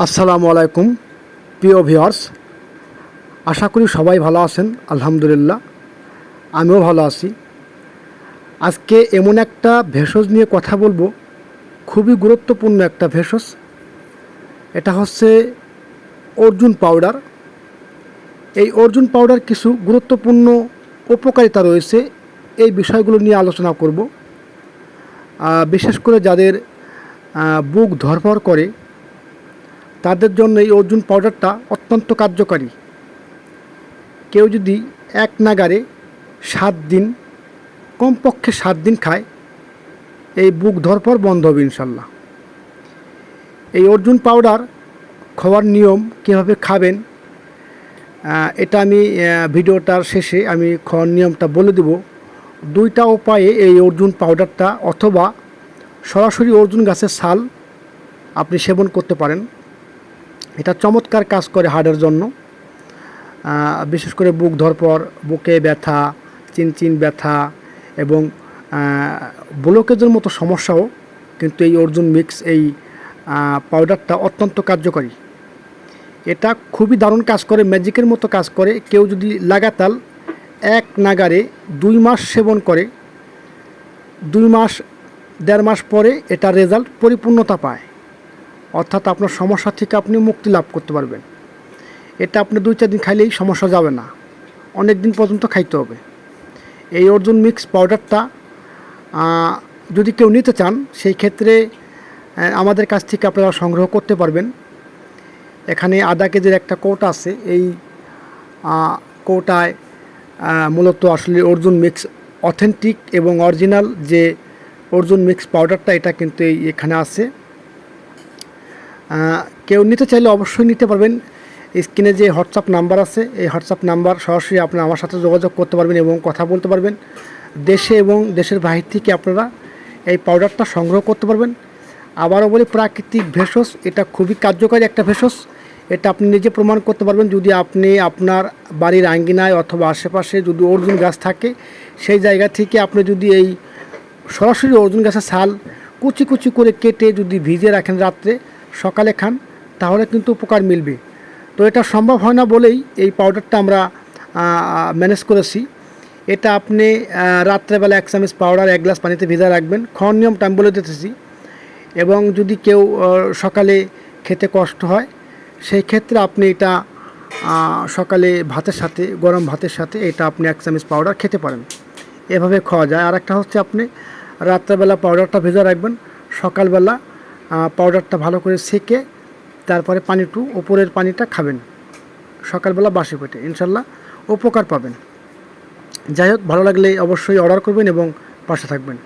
আসসালামু আলাইকুম, প্রিয় ভিওয়ার্স আশা করি সবাই ভালো আছেন, আলহামদুলিল্লাহ। আমিও ভালো আছি। আজকে এমন একটা ভেষজ নিয়ে কথা বলব, খুবই গুরুত্বপূর্ণ একটা ভেষজ। এটা হচ্ছে অর্জুন পাউডার। এই অর্জুন পাউডার কিছু গুরুত্বপূর্ণ উপকারিতা রয়েছে, এই বিষয়গুলো নিয়ে আলোচনা করব। বিশেষ করে যাদের বুক ধরপড় করে তাদের জন্য এই অর্জুন পাউডারটা অত্যন্ত কার্যকারী। কেউ যদি এক নাগারে সাত দিন, কমপক্ষে সাত দিন খায়, এই বুক ধরপর বন্ধ হবে ইনশাল্লাহ। এই অর্জুন পাউডার খাওয়ার নিয়ম কীভাবে খাবেন এটা আমি ভিডিওটার শেষে আমি খাওয়ার নিয়মটা বলে দেব। দুইটা উপায়ে এই অর্জুন পাউডারটা অথবা সরাসরি অর্জুন গাছের ছাল আপনি সেবন করতে পারেন। এটা চমৎকার কাজ করে হাড়ের জন্য। বিশেষ করে বুক ধরপর, বুকে ব্যথা চিনচিন ব্যথা এবং ব্লকেজের মতো সমস্যাও কিন্তু এই অর্জুন মিক্স এই পাউডারটা অত্যন্ত কার্যকরী। এটা খুবই দারুণ কাজ করে, ম্যাজিকের মতো কাজ করে। কেউ যদি লাগাতার এক নাগারে দুই মাস সেবন করে, দুই মাস, দেড় মাস পরে এটা রেজাল্ট পরিপূর্ণতা পায়। অর্থাৎ আপনার সমস্যা থেকে আপনি মুক্তি লাভ করতে পারবেন। এটা আপনি দুই, চার দিন খাইলেই সমস্যা যাবে না। অনেক দিন পর্যন্ত খাইতে হবে। এই অর্জুন মিক্স পাউডারটা যদি কেউ নিতে চান, সেই ক্ষেত্রে আমাদের কাছ থেকে আপনারা সংগ্রহ করতে পারবেন। এখানে আধা কেজির একটা কৌটা আছে। এই কৌটায় মূলত আসলে অর্জুন মিক্স অথেন্টিক এবং অরিজিনাল যে অর্জুন মিক্স পাউডারটা, এটা কিন্তু এখানে আছে। কেউ নিতে চাইলে অবশ্যই নিতে পারবেন। স্ক্রিনে যে হোয়াটসঅ্যাপ নাম্বার আছে, এই হোয়াটসঅ্যাপ নাম্বার সরাসরি আপনি আমার সাথে যোগাযোগ করতে পারবেন এবং কথা বলতে পারবেন। দেশে এবং দেশের বাহির থেকে আপনারা এই পাউডারটা সংগ্রহ করতে পারবেন। আবারও বলি, প্রাকৃতিক ভেষজ, এটা খুবই কার্যকরী একটা ভেষজ। এটা আপনি নিজে প্রমাণ করতে পারবেন, যদি আপনি আপনার বাড়ির আঙ্গিনায় অথবা আশেপাশে যদি অর্জুন গাছ থাকে, সেই জায়গা থেকে আপনি যদি এই সরাসরি অর্জুন গাছের ছাল কুচি কুচি করে কেটে যদি ভিজে রাখেন রাত্রে সকালে খান, তাহলে কিন্তু উপকার মিলবে। তো এটা সম্ভব হয় না বলেই এই পাউডারটা আমরা ম্যানেজ করেছি। এটা আপনি রাত্রেবেলা এক চামচ পাউডার এক গ্লাস পানিতে ভিজা রাখবেন। খাওয়ার নিয়মটা আমি বলে দিতেছি। এবং যদি কেউ সকালে খেতে কষ্ট হয়, সেই ক্ষেত্রে আপনি এটা সকালে ভাতের সাথে, গরম ভাতের সাথে এটা আপনি এক চামচ পাউডার খেতে পারেন। এভাবে খাওয়া যায়। আর একটা হচ্ছে আপনি রাত্রেবেলা পাউডারটা ভেজা রাখবেন। সকালবেলা পাউডারটা ভালো করে সেকে তারপরে পানি পানিটু, ওপরের পানিটা খাবেন। সকালবেলা বাসি পেটে, ইনশাল্লাহ উপকার পাবেন। যাই হোক, ভালো লাগলে অবশ্যই অর্ডার করবেন এবং পাশে থাকবেন।